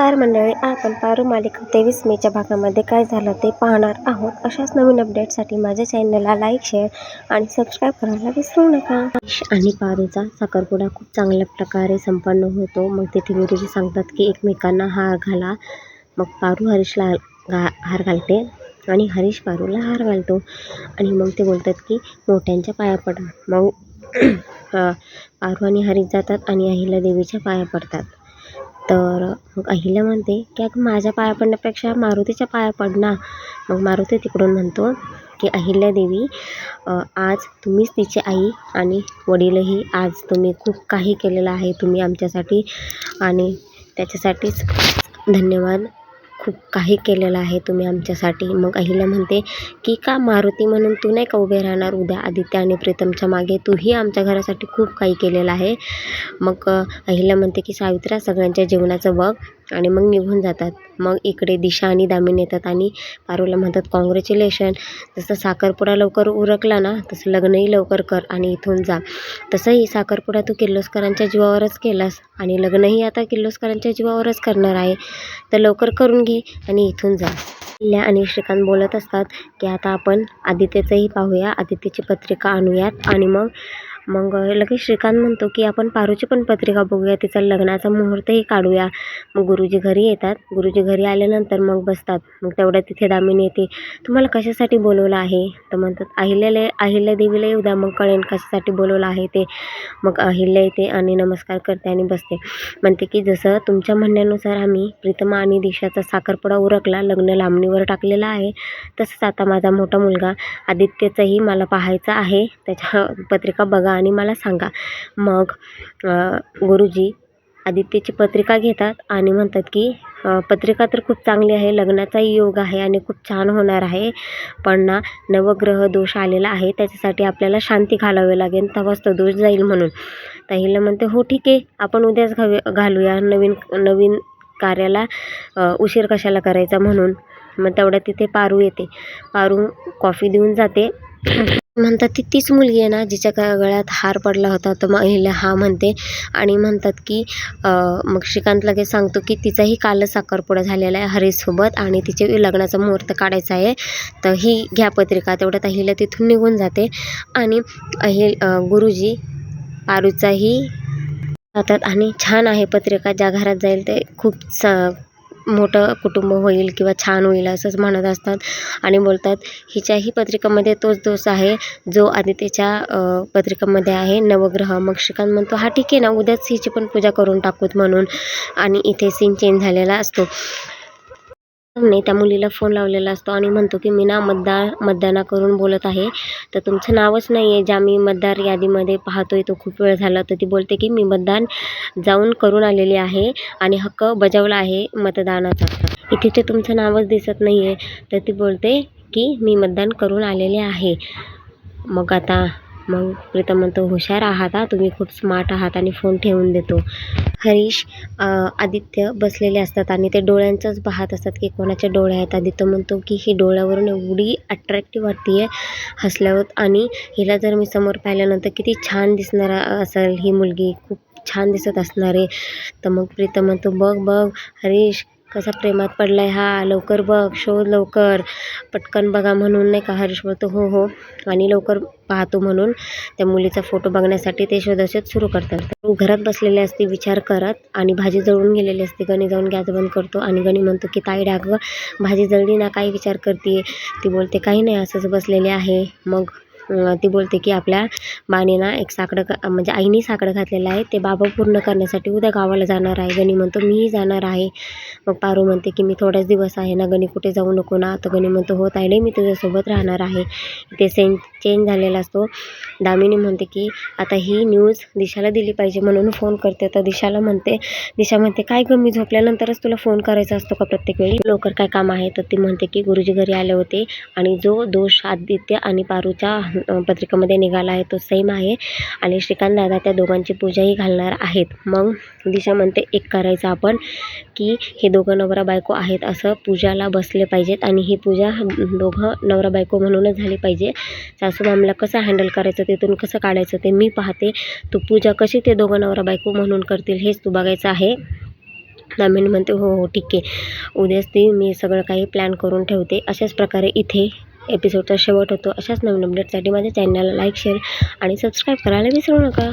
नमस्कार मंडळी आपण पारू मालिका तेवीस मेच्या भागामध्ये काय झालं ते पाहणार आहोत. अशाच नवीन अपडेटसाठी माझ्या चॅनलला लाईक शेअर आणि सबस्क्राईब करायला विसरू नका. हरीश आणि पारूचा साखरपुडा खूप चांगल्या प्रकारे संपन्न होतो. मग तिथे गुरुजी सांगतात की एकमेकांना हार घाला. मग पारू हरीशला घा हार घालते आणि हरीश पारूला हार घालतो. आणि मग ते बोलतात की मोठ्यांच्या पाया पडा. मग पारू आणि हरीश जातात आणि अहिल्या देवीच्या पाया पडतात. तर मग अहिल्या म्हणते की अगं माझ्या पाया पडण्यापेक्षा मारुतीच्या पाया पड ना. मग मारुती तिकडून म्हणतो की अहिल्यादेवी आज तुम्हीच तिची आई आणि वडीलही आज तुम्ही खूप काही केलेलं आहे तुम्ही आमच्यासाठी आणि त्याच्यासाठीच धन्यवाद खूप काही केलेलं आहे तुम्ही आमच्यासाठी. मग अहिल्या म्हणते की का मारुती म्हणून तू नाही का उभे राहणार? उद्या आदित्य आणि प्रीतमच्या मागे तूही आमच्या घरासाठी खूप काही केलेलं आहे. मग अहिल्या म्हणते की सावित्रा सगळ्यांच्या जीवनाचं बघ. आणि मग निघून जातात. मग इकडे दिशा आणि दामिनी येतात आणि पारूला म्हणतात कॉंग्रॅच्युलेशन जसं साखरपुडा लवकर उरकला ना तसं लग्नही लवकर कर आणि इथून जा. तसंही साखरपुडा तू किर्लोस्करांच्या जीवावरच केलास आणि लग्नही आता किर्लोस्करांच्या जीवावरच करणार आहे. तर लवकर करून घे आणि इथून जा. ल्या आणि श्रीकांत बोलत असतात की आता आपण आदित्यचंही पाहूया. आदित्यची पत्रिका आणूयात आणि मग मग लगेच श्रीकांत म्हणतो की आपण पारूची पण पत्रिका बघूया तिचा लग्नाचा मुहूर्तही काढूया. मग गुरुजी घरी येतात. गुरुजी घरी आल्यानंतर मग बसतात. मग तेवढ्या तिथे दामिनी येते. तुम्हाला कशासाठी बोलवलं आहे? तर म्हणतात अहिल्याला अहिल्या देवीला येऊ द्या. मग कळेल कशासाठी बोलवलं आहे ते. मग अहिल्या येते आणि नमस्कार करते आणि बसते. म्हणते की जसं तुमच्या म्हणण्यानुसार आम्ही प्रीतमा आणि दिशाचा साखरपुडा उरकला लग्न लांबणीवर टाकलेलं आहे तसंच आता माझा मोठा मुलगा आदित्यचंही मला पाहायचं आहे. त्याच्या पत्रिका बघा आणि मला सांगा. मग गुरुजी आदित्यची पत्रिका घेतात आणि म्हणतात की पत्रिका तर खूप चांगली आहे लग्नाचाही योग आहे आणि खूप छान होणार आहे. पण ना नवग्रह दोष आलेला आहे त्याच्यासाठी आपल्याला शांती घालावी लागेल तेव्हाच तो दोष जाईल म्हणून. तर हिला म्हणते हो ठीक आहे आपण उद्याच घावे घालूया नवीन नवीन कार्याला उशीर कशाला करायचा म्हणून. मग तेवढ्या तिथे पारू येते. पारू कॉफी देऊन जाते. म्हणतात ती तीच मुलगी आहे ना जिच्या ग गळ्यात हार पडला होता तर मग हा म्हणते. आणि म्हणतात की मग श्रीकांत लगेच सांगतो की तिचाही कालच साखरपुडा झालेला आहे हरीसोबत आणि तिचे लग्नाचा मुहूर्त काढायचा आहे. तर ही घ्या पत्रिका तेवढ्यात अहिल्या तिथून निघून जाते. आणि अहि गुरुजी पारूचाही जातात. आणि छान आहे पत्रिका ज्या घरात जाईल ते खूप स मोठं कुटुंब होईल किंवा छान होईल असंच म्हणत असतात. आणि बोलतात हिच्याही पत्रिकामध्ये तोच दोष आहे. जो आदित्यच्या पत्रिकामध्ये आहे नवग्रह. मग श्रीकांत म्हणतो हा ठीक आहे ना उद्याच हिची पण पूजा करून टाकूत म्हणून. आणि इथे सीन चेंज झालेला असतो. नाही त्या मुलीला फोन लावलेला असतो आणि म्हणतो की मी ना मतदार मतदाना करून बोलत आहे. तर तुमचं नावच नाही आहे ज्या मी मतदार यादीमध्ये पाहतो आहे तो खूप वेळ झाला. तर ती बोलते की मी मतदान जाऊन करून आलेली आहे आणि हक्क बजावला आहे मतदानाचा. इथे तर तुमचं नावच दिसत नाही आहे तर ती बोलते की मी मतदान करून आलेले आहे. मग आता मग प्रीतम म्हणतो हुशार आहात हा तुम्ही खूप स्मार्ट आहात आणि फोन ठेवून देतो. हरीश आदित्य बसलेले असतात आणि ते डोळ्यांचंच पाहत असतात की कोणाच्या डोळे आहेत. आदित्य म्हणतो की ही डोळ्यावरून एवढी अट्रॅक्टिव्ह वाटते आहे हसल्यावर आणि हिला जर मी समोर पाहिल्यानंतर किती छान दिसणार असेल ही मुलगी खूप छान दिसत असणार आहे. तर मग प्रीतम म्हणतो बघ बघ हरीश कसा प्रेमात पडलाय हा लवकर बघ शोध लवकर. पटकन बघा म्हणून नाही का हरीश बोलतो हो हो. आणि लवकर पाहतो म्हणून. त्या मुलीचा फोटो बघण्यासाठी ते शोधाशोध सुरू करतात. घरात बसलेले असते विचार करत आणि भाजी जळून गेलेली असते गणी जाऊन गॅस बंद करतो आणि गणी म्हणतो की ताई डाग भाजी जळली ना काय विचार करते ती बोलते काही नाही असंच बसलेले आहे. मग ती बोलते की आपल्या बाणीना एक साकडं क म्हणजे आईने साकडं घातलेलं आहे. ते बाबा पूर्ण करण्यासाठी उद्या गावाला जाणार आहे. गणी म्हणतो मीही जाणार आहे. मग पारू म्हणते की मी थोडाच दिवस आहे ना गणी कुठे जाऊ नको ना. तर गणी म्हणतो हो ताईले मी तुझ्यासोबत राहणार आहे. ते सेन चेंज झालेला असतो. दामिनी म्हणते की आता ही न्यूज दिशाला दिली पाहिजे म्हणून फोन करते. तर दिशाला म्हणते दिशा म्हणते काय गं मी झोपल्यानंतरच तुला फोन करायचा असतो का प्रत्येक वेळी? लवकर काय काम आहे तर ती म्हणते की गुरुजी घरी आले होते आणि जो दोष आदित्य आणि पारूच्या पत्रिकेमध्ये निघाला आहे तो सेम आहे. आणि श्रीकांत दादा त्या दोघांची पूजाही घालणार आहेत. मग दिशा म्हणते एक करायचं आपण की हे दोघं नवरा बायको आहेत असं पूजाला बसले पाहिजेत. आणि ही पूजा दोघं नवरा बायको म्हणूनच झाली पाहिजे. सासू मामला कसं हँडल करायचं तिथून कसं काढायचं ते मी पाहते. तू पूजा कशी ते दोघं नवरा बायको म्हणून करतील हेच तू बघायचं आहे. दामिनी म्हणते हो हो ठीक आहे. उद्याच ती मी सगळं काही प्लॅन करून ठेवते. अशाच प्रकारे इथे एपिसोडचा शेवट होतो. अशाच नवीन अपडेटसाठी माझ्या चॅनलला लाईक शेअर आणि सबस्क्राईब करायला विसरू नका.